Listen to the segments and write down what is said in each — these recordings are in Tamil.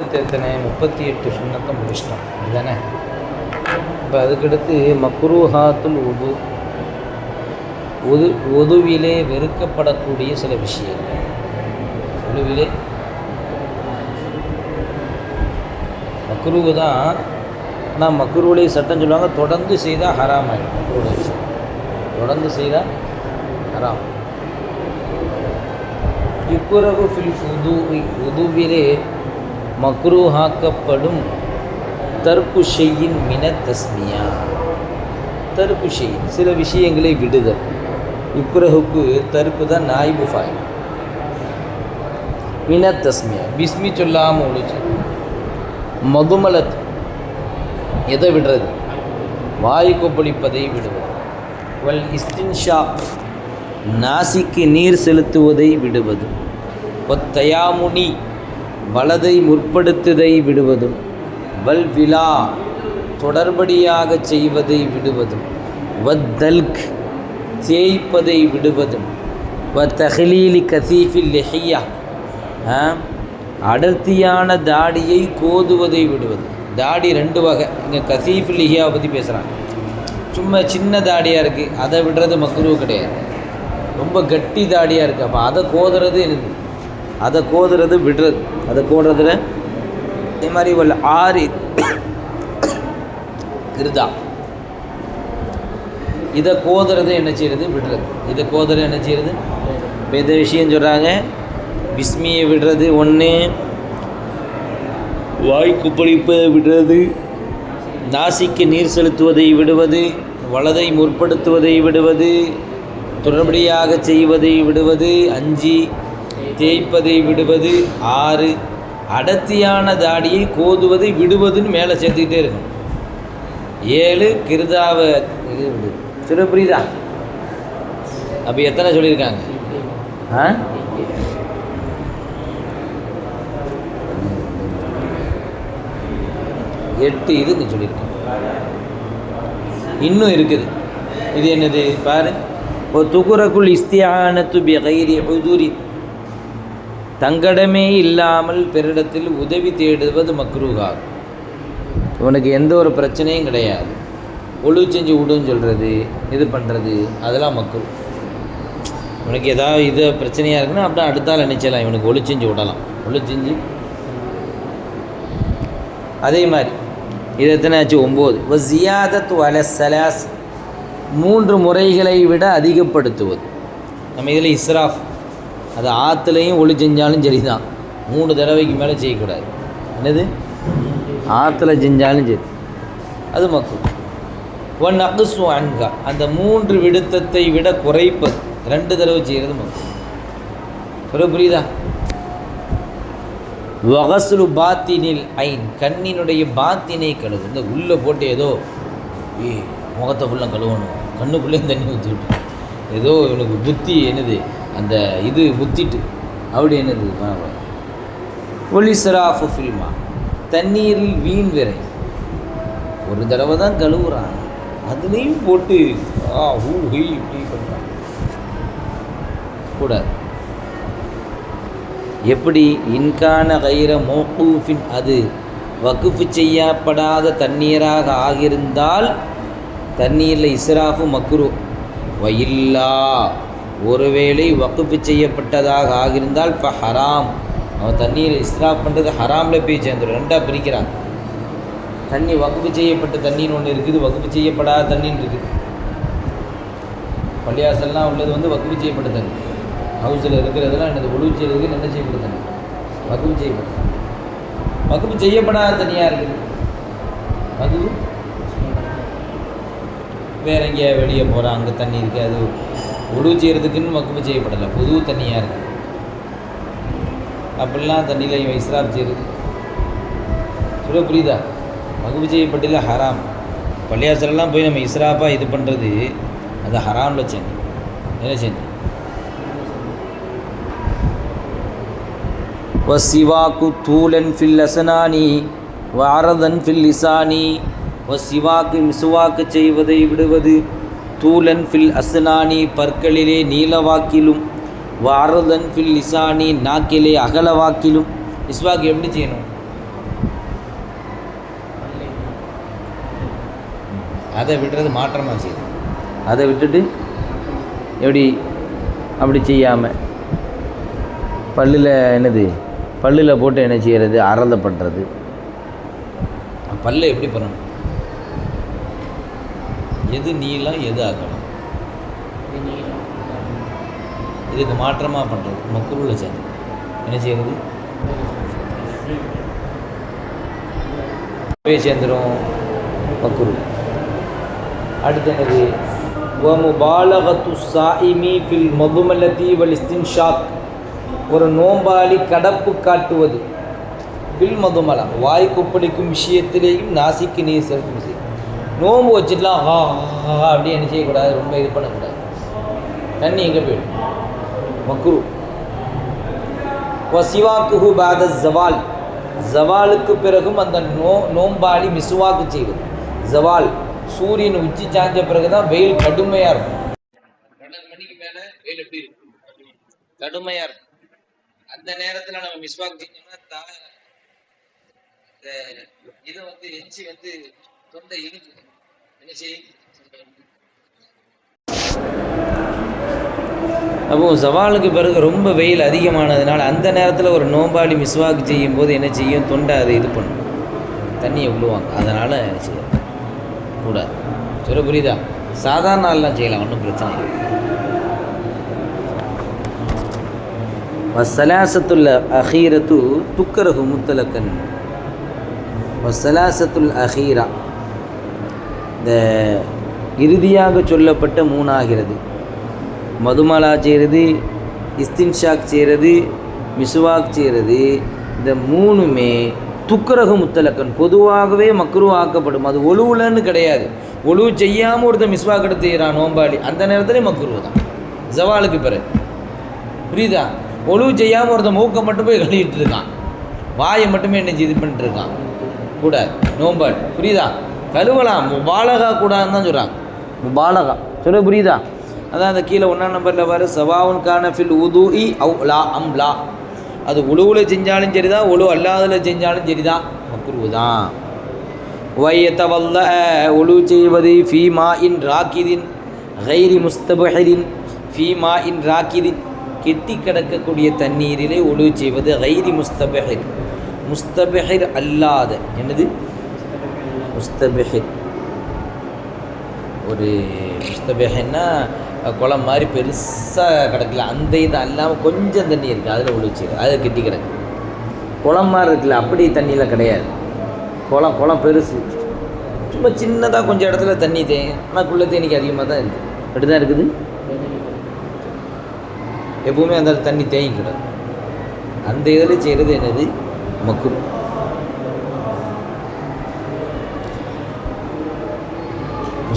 எத்தனை முப்பத்தி எட்டு சுண்ணத்தை முடிச்சிட்டோம் இதுதானே? இப்போ அதுக்கடுத்து மக்ரூஹாத்துல் உது. உது உதுவிலே வெறுக்கப்படக்கூடிய சில விஷயங்கள். உதுவிலே. மக்ரூவு தான் ஆனால் மக்ரூவுடைய சட்டம் சொல்லுவாங்க தொடர்ந்து செய்தால் ஹராம் ஆகிடும் மக்ரூவுடைய தொடர்ந்து செய்தால் ஹராம். யுக்குரவு ஃபில் உது உதுவிலே மக்ரூஹாக்கப்படும் தர்க்கு மின தஸ்மியா. தர்க்கு சில விஷயங்களை விடுதல். இக்குரஹுக்கு தருப்பு தான் நாய்பு ஃபாய் மின தஸ்மியா பிஸ்மி சொல்லாமல் ஒழிச்சு. மதுமலத் எதை விடுறது? வாயு கொப்பளிப்பதை விடுவது. வல் இஸ்டின்ஷா நாசிக்கு நீர் செலுத்துவதை விடுவது. ஒத்தயாமுனி வலதை முற்படுத்துதை விடுவதும் வல்விலா தொடர்படியாக செய்வதை விடுவதும் வத்தல்க் தேய்ப்பதை விடுவதும் வ தஹலீலி கசீஃபில் லெஹியா அடர்த்தியான தாடியை கோதுவதை விடுவது தாடி ரெண்டு வகை. இங்கே கசீஃபில் லெஹியாவை பற்றி பேசுகிறாங்க சும்மா சின்ன தாடியாக இருக்குது அதை விடுறது மக்குருவு கிடையாது. ரொம்ப கட்டி தாடியாக இருக்குது அப்போ அதை கோதுறது எனக்கு அதை கோதுறது விடுறது. அதை கோடுறதுல இதே மாதிரி உள்ள ஆறு கிருதா. இதை கோதுறது என்ன செய்யறது? விடுறது. இதை கோதுறது என்ன செய்யறது? இப்போ இந்த விஷயம் சொல்கிறாங்க பிஸ்மியை விடுறது ஒன்று வாய் குப்பளிப்பதை விடுறது. நாசிக்கு நீர் செலுத்துவதை விடுவது. வலதை முற்படுத்துவதை விடுவது. தொடர்படியாக செய்வதை விடுவது. அஞ்சு தேய்ப்பதை விடுவது ஆறு. அடர்த்தியான தாடியை கோதுவதை விடுவதுன்னு மேலே சேர்த்துக்கிட்டே இருக்கும் ஏழு கிருதாவை இது விடு. சிறு புரியுதா அப்போ எத்தனை சொல்லியிருக்காங்க? ஆ? எட்டு இது சொல்லியிருக்கேன் சொல்லியிருக்காங்க. இன்னும் இருக்குது. இது என்னது? பாரு. ஒரு துகுரக்குள் இஸ்தியானத்து பிகைரி உதுரி தங்கடமே இல்லாமல் பிறரிடத்தில் உதவி தேடுவது மக்ரூகாகும் இவனுக்கு எந்த ஒரு பிரச்சனையும் கிடையாது. ஒழு செஞ்சு விடுன்னு சொல்கிறது இது பண்ணுறது அதெல்லாம் மக்ரூ. இவனுக்கு ஏதாவது இது பிரச்சனையாக இருக்குன்னா அப்படியே அடுத்தால் நினைச்சலாம் இவனுக்கு ஒழு செஞ்சு விடலாம். ஒழு செஞ்சு. அதே மாதிரி இது எத்தனை ஆச்சு? ஒம்பது. வ ஜியாதத் மூன்று முறைகளை விட அதிகப்படுத்துவது. நம்ம இதில் இஸ்ராஃப் அது ஆற்றுலையும் ஒளி செஞ்சாலும் சரி தான் மூணு தடவைக்கு மேலே செய்யக்கூடாது. என்னது? ஆற்றுல செஞ்சாலும் சரி. அது மக்கள் ஒன் அகுசு அன்கா அந்த மூன்று விடுத்தத்தை விட குறைப்பது. ரெண்டு தடவை செய்கிறது மக்கள் சொல்ல புரியுதா? வகசுலு பாத்தினில் ஐன். கண்ணினுடைய பாத்தினை கழுவு இந்த உள்ளே போட்டு ஏதோ ஏ முகத்தை ஃபுல்லாக கழுவணும். கண்ணுக்குள்ளேயும் தண்ணி ஊற்றி விட்டு ஏதோ இவனுக்கு புத்தி என்னது? அந்த இது முத்திட்டு அப்படி என்னது? ஒலிசராஃபு ஃபில்மா தண்ணீரில் வீண் விரை. ஒரு தடவை தான் கழுவுறான். அதுலேயும் போட்டு ஆ ஹூ ஹூ இப்படி பண்ணுறான் கூடாது. எப்படி இன்கான கைர மோக்கூஃபின் அது வகுப்பு செய்யப்படாத தண்ணீராக ஆகியிருந்தால் தண்ணீரில் இஸ்ராஃபு மக்ரு. வயில்லா. ஒருவேளை வகுப்பு செய்யப்பட்டதாக ஆகியிருந்தால் இப்போ ஹராம். அவன் தண்ணீரை இஸ்ராப் பண்ணுறது ஹராமில் போய் சேர்ந்துடும் ரெண்டாக பிரிக்கிறான் தண்ணி வகுப்பு செய்யப்பட்ட தண்ணின்னு ஒன்று இருக்குது வகுப்பு செய்யப்படாத தண்ணின்னு இருக்குது. பள்ளியாசல்லாம் உள்ளது வந்து வகுப்பு செய்யப்பட்ட தண்ணி. ஹவுஸில் இருக்கிறதெல்லாம் என்னது ஒழுவு செய்யறதுக்கு என்ன செய்யப்பட்ட தண்ணி? வகுப்பு செய்யப்பட்ட வகுப்பு செய்யப்படாத தண்ணியாக இருக்குது? வகுப்பு வேற எங்கேயா வெளியே போகிறான் அங்கே தண்ணி இருக்குது அது உழு செய்கிறதுக்குன்னு வகுப்பு செய்யப்படலை. புது தண்ணியாக இருக்குது அப்படிலாம் தண்ணியில் இவன் இஸ்ராப் செய்கிறது சொல்ல புரியுதா? வகுப்பு செய்யப்பட்டில ஹராம். பள்ளியாசலெல்லாம் போய் நம்ம இஸ்ராப்பாக இது பண்ணுறது அது ஹராமில் செஞ்சு. என்ன செஞ்சு? வசிவாக்கு தூலன் ஃபில் அசனானி வாரதன் ஃபில் லிசானி வசிவாக்கு மிசுவாக்கு செய்வதை விடுவது தூலன் ஃபில் அஸ்னானி பற்களிலே நீலவாக்கிலும் வாரதன் ஃபில் இசானி நாக்கிலே அகலவாக்கிலும். இஸ்வாக்கு எப்படி செய்யணும்? அதை விடுறது மாற்றமாக செய்யும் அதை விட்டுட்டு எப்படி? அப்படி செய்யாமல் பல்லில் என்னது? பல்லில் போட்டு என்ன செய்கிறது அறந்த பண்ணுறது பல்லை எப்படி பண்ணணும்? எது நீளம் எது அகலம்? இதுக்கு மாற்றமாக பண்ணுறது மக்குருவில் சேர்ந்து என்ன செய்கிறது போய் சேர்ந்துடும் மக்குரு அடுத்து என்னது? வமுபாலகத்து சாயிமி ஃபில் மதுமலத்தி வலிஸ்தின் ஷாக் ஒரு நோம்பாளி கடப்பு காட்டுவது. பில் மதுமலம். வாய் கொப்பளிக்கும் விஷயத்திலேயும் நாசிக்கு நீர் செலுத்தும் விஷயம். நோம்பு வச்சுட்டுலாம் ஹா ஹா ஹா அப்படி என்ன செய்யக்கூடாது ரொம்ப இது பண்ணக்கூடாது. தண்ணி எங்கே போயிடும்? மக்ரு. வசிவாக்குஹு பாத ஜவால். ஜவாலுக்கு பிறகும் அந்த நோ நோம்பாளி மிசுவாக்கு செய்வது ஜவால் சூரியன் உச்சி சாஞ்ச பிறகு தான் வெயில் கடுமையாக இருக்கும். பன்னெண்டு மணிக்கு மேலே வெயில் எப்படி இருக்கும்? கடுமையாக இருக்கும். அந்த நேரத்தில் நம்ம மிஸ்வாக் செஞ்சோம்னா தா இதை வந்து எச்சி வந்து தொண்டை இழுக்கு என்ன செய்யும்? அப்போ சவாலுக்கு பிறகு ரொம்ப வெயில் அதிகமானதுனால அந்த நேரத்தில் ஒரு நோம்பாளி மிஸ்வாக்கு செய்யும் போது என்ன செய்யும்? தொண்டை அதை இது பண்ணும். தண்ணியை விழுவாங்க அதனால் என்ன செய்யும்? கூடாது. சொல்ல புரியுதா? சாதாரண நாள்லாம் செய்யலாம். ஒன்றும் பிரச்சனை இல்லை. வசலாசத்துல் அஹீரத்து துக்கரகு முத்தலக்கன். வசலாசத்துல் அஹீரா. இந்த இறுதியாக சொல்லப்பட்ட மூணாகிறது. மதுமலா செய்கிறது இஸ்தின்ஷாக் செய்கிறது மிசுவாக் செய்கிறது. இந்த மூணுமே துக்கரக முத்தலக்கன். பொதுவாகவே மக்ரு ஆக்கப்படும். அது ஒழுவுலன்னு கிடையாது. ஒழுவு செய்யாமல் ஒருத்தன் மிஸ்வாக் எடுத்து செய்கிறான் நோம்பாளி. அந்த நேரத்தில் மக்ரு தான். ஜவாலுக்கு பிறகு. புரியுதா? ஒழுவு செய்யாமல் ஒருத்தன் மூக்கை மட்டும் போய் கழுவிட்டு இருக்கான். வாயை மட்டுமே என்ன இது பண்ணிட்டு இருக்கான்? கூட. நோம்பாள். புரியுதா? கழுவலாம். முபாலகா கூடாதுன்னு தான் சொல்கிறாங்க முபாலகா. சொல்ல புரியுதா? அதான் அந்த கீழே ஒன்றாம் நம்பரில் வர சவாவுன் கான ஃபில் உது இ அவு லா அம் லா. அது உழுவில் செஞ்சாலும் சரிதான் உழு அல்லாதில் செஞ்சாலும் சரிதான். மக்குருவு தான் வயத்தவல்ல உழு செய்வது ஃபீமா இன் ராக்கிதின் கைரி முஸ்தபஹரின் ஃபீமா இன் ராக்கிதின். கெட்டி கிடக்கக்கூடிய தண்ணீரிலே உழு செய்வது கைரி முஸ்தபஹிர் முஸ்தபஹிர் அல்லாத. என்னது? முஸ்தபஹிர் ஒரு முஸ்தபஹன்னா குளம் மாதிரி பெருசாக கிடக்கல அந்த இது அல்லாமல் கொஞ்சம் தண்ணி இருக்குது அதில் உழி வச்சுருக்கு அதில் கெட்டி கிடக்கு. குளம் மாதிரி இருக்குல்ல அப்படி தண்ணியில் கிடையாது. குளம் குளம் பெருசு. சும்மா சின்னதாக கொஞ்சம் இடத்துல தண்ணி தேங்க ஆனால் குள்ள தேனிக்கு அதிகமாக தான் இருக்குது அப்படி தான் இருக்குது? எப்பவுமே அந்த தண்ணி தேங்கிக்கிடும் அந்த இதில் செய்கிறது என்னது? மக்கும்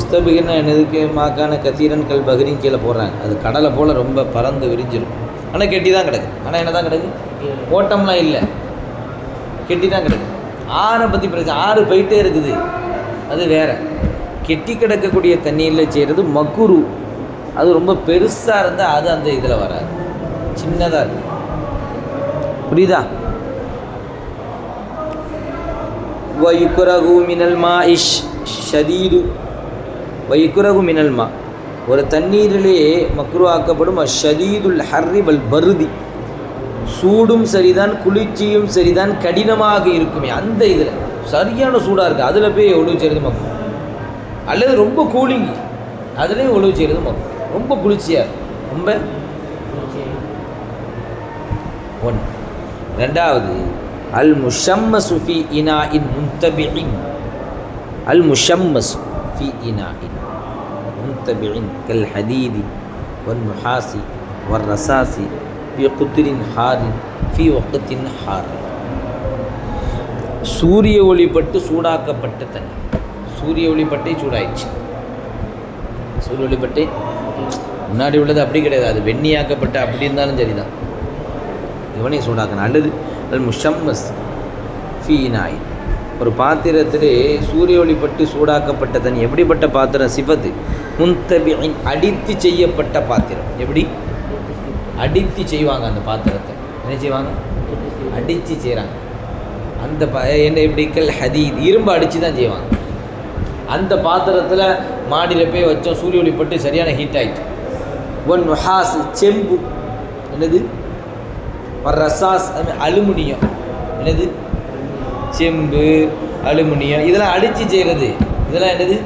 முஸ்தபிகன்னா என்னதுக்கு? மாக்கான கத்தீரன் கல் பகரின் கீழே போடுறாங்க. அது கடலை போல் ரொம்ப பறந்து விரிஞ்சிருக்கும் ஆனால் கெட்டி தான் கிடக்கு. ஆனால் என்ன தான் கிடக்கு ஓட்டம்லாம் இல்லை. கெட்டி தான் கிடக்கு. ஆறை பற்றி பிரச்சனை. ஆறு போயிட்டே இருக்குது. அது வேற. கெட்டி கிடக்கக்கூடிய தண்ணீரில் செய்கிறது மக்குரு. அது ரொம்ப பெருசாக இருந்தால் அது அந்த இதில் வராது. சின்னதாக இருக்கும் புரியுதா? வயுக்குரகு மினல் மா இஷ் ஷதீது. வைக்குரகு மினல்மா. ஒரு தண்ணீரிலேயே மக்ருவாக்கப்படும் அஷதீதுல் ஹர்ரி வல் பருதி. சூடும் சரிதான் குளிர்ச்சியும் சரிதான் கடினமாக இருக்குமே. அந்த இதில் சரியான சூடாக இருக்குது அதில் போய் ஒழுவு செய்கிறது மக்கும் அல்லது ரொம்ப கூலிங். அதுலேயும் ஒழுவு செய்கிறது மக்கும் ரொம்ப குளிர்ச்சியாக ரொம்ப? ஒன். ரெண்டாவது அல் முஷம்ம சுஃபி இனா இன் முன்தபிஇன். அல் முஷம்ம சுஃபி இனா இன் منتبع كالحديد والنحاس والرصاص في قدر حار في وقت حار சூரிய ஒளிப்பட்டு சூடாக்கப்பட்ட தண்ணி சூரிய ஒளிப்பட்டே சூடாயிடுச்சு சூரிய ஒளிப்பட்டே முன்னாடி உள்ளது அப்படி கிடையாது அது வெண்ணியாக்கப்பட்ட அப்படி இருந்தாலும் சரிதான் இவனையும் சூடாக்கணும் அல்லது அது முஷம்மஸ் ஃபீனாய் ஒரு பாத்திரத்திலே சூரிய ஒளிப்பட்டு சூடாக்கப்பட்ட தண்ணி எப்படிப்பட்ட பாத்திரம் சிவத்து முன்தபியின் அடித்து செய்யப்பட்ட பாத்திரம். எப்படி? அடித்து செய்வாங்க அந்த பாத்திரத்தை. என்ன செய்வாங்க? அடித்து செய்கிறாங்க அந்த ப என்ன எப்படி? கல் ஹதீத். இரும்பு அடித்து தான் செய்வாங்க. அந்த பாத்திரத்தில் மாடியில் போய் வச்சோம் சூரிய ஒளிப்பட்டு சரியான ஹீட் ஆகிட்டு ஒன் ஹாஸ் செம்பு. என்னது? ரசாஸ் அலுமினியம். என்னது? செம்பு அலுமினியம். இதெல்லாம் அடித்து செய்கிறது இதெல்லாம் என்னது?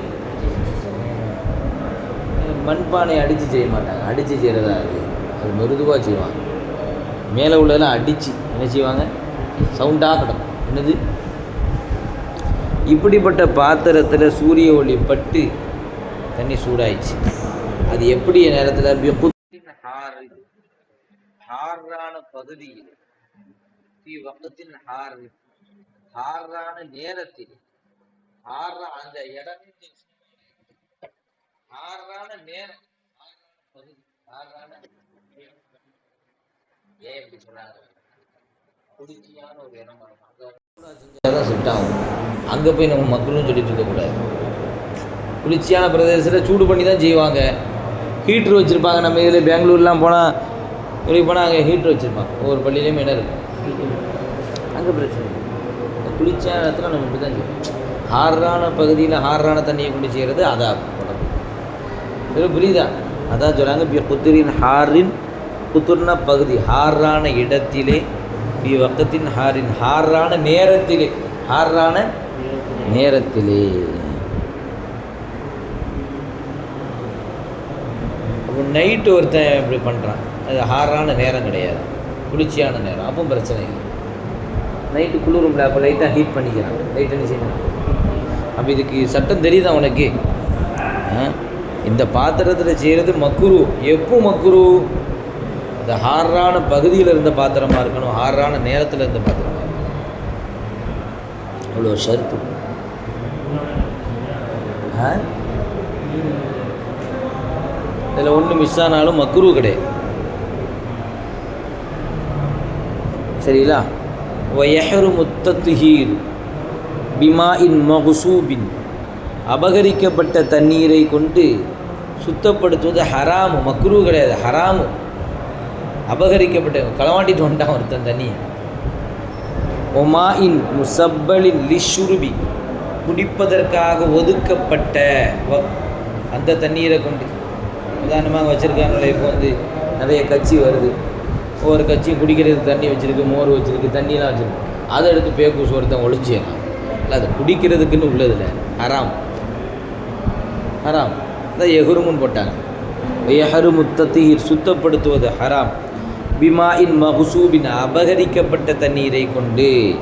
மண்பானை அடித்து செய்ய மாட்டாங்க. அடித்து செய்கிறதா அது? அது மிருதுவாக செய்வாங்க. மேலே உள்ளதெல்லாம் அடித்து என்ன செய்வாங்க? சவுண்டாக கிடக்கும். என்னது? இப்படிப்பட்ட பாத்திரத்தில் சூரிய ஒளி பட்டு தண்ணி சூடாயிடுச்சு. அது எப்படி நேரத்தில் ஹாரான பகுதியில் ஃபி வக்கத்தின் ஹார் ஹாரான நேரத்தில். ஹாரா அந்த இடத்தின் ஆறான நேரம். ஹாரான பகுதி. ஏன் இப்படி குளிர்ச்சியான ஒரு இடமா இருக்கும் செட் ஆகும். அங்கே போய் நம்ம மக்களும் சொல்லிட்டு இருக்கக்கூடாது குளிர்ச்சியான பிரதேசத்தில் சூடு பண்ணி தான் செய்வாங்க. ஹீட்ரு வச்சுருப்பாங்க. நம்ம இதில் பெங்களூர்லாம் போனால் வெளியே போனால் அங்கே ஹீட்ரு வச்சுருப்பாங்க. ஒவ்வொரு பள்ளியிலையும் என்ன இருக்கும் அங்கே பிரச்சனை குளிர்ச்சியான இடத்துல நம்ம இப்படி தான் செய்வோம் ஹார்ரான பகுதியில் ஹார்ரான தண்ணியை கொண்டு செய்கிறது அதாகும். உடம்பு புரியுதா? அதான் சொல்கிறாங்க பி குத்துரின் ஹாரின் குத்துர்ன பகுதி ஹாரான இடத்திலே பி வக்கத்தின் ஹாரின் ஹாரான நேரத்திலே ஹாரான நேரத்திலே. அப்போ நைட்டு ஒருத்தன் இப்படி பண்ணுறான் அது ஹாரான நேரம் கிடையாது. குளிர்ச்சியான நேரம். அப்போ பிரச்சனை இல்லை. நைட்டு குளிரும்ல அப்போ லைட்டாக ஹீட் பண்ணிக்கிறான். லைட் என்ன செய்யணும்? அப்போ இதுக்கு சட்டம் தெரியுதா உனக்கு? இந்த பாத்திரத்தில் செய்கிறது மக்குரு. எப்போ மக்குரு? இந்த ஹாரான பகுதியில் இருந்த பாத்திரமா இருக்கணும். ஹாரான நேரத்தில் இருந்த பாத்திரமாக இருக்கணும். அவ்வளோ ஷருத்து இதில் ஒன்று மிஸ் ஆனாலும் மக்குரு கிடையாது. சரிங்களா? வயஹரு முத்தத்துஹீர் பிமா இன் மகுசூபின். அபகரிக்கப்பட்ட தண்ணீரை கொண்டு சுத்தப்படுத்துவது ஹராமு மக்ரூ கிடையாது ஹராமு. அபகரிக்கப்பட்ட களவாண்டிட்டு வந்துட்டான் ஒருத்தன் தண்ணி. ஒமாயின் முசப்பலின் லிஷுருபி. குடிப்பதற்காக ஒதுக்கப்பட்ட வ- அந்த தண்ணீரை கொண்டு. உதாரணமாக வச்சுருக்காங்களே இப்போ வந்து நிறைய கட்சி வருது. ஒவ்வொரு கட்சியும் குடிக்கிறதுக்கு தண்ணி வச்சுருக்கு மோர் வச்சுருக்கு தண்ணியெலாம் வச்சுருக்கு. அதை எடுத்து பேக்கூஸ் ஒருத்தன் ஒழிச்சிடலாம் இல்லை அது குடிக்கிறதுக்குன்னு உள்ளதில்லை. ஹராம். ஹராம். அதான் எஹருமுன்னு போட்டாங்க. எஹரு முத்தத்தீர் சுத்தப்படுத்துவது ஹராம். பிமா இன் மகுசூபின் அபகரிக்கப்பட்ட தண்ணீரை கொண்டு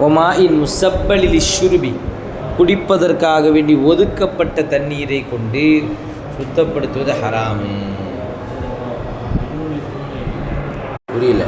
ஒமா இன் முசப்பலில் ஷுருபி குடிப்பதற்காக வேண்டி ஒதுக்கப்பட்ட தண்ணீரை கொண்டு சுத்தப்படுத்துவது ஹராமு. புரியல.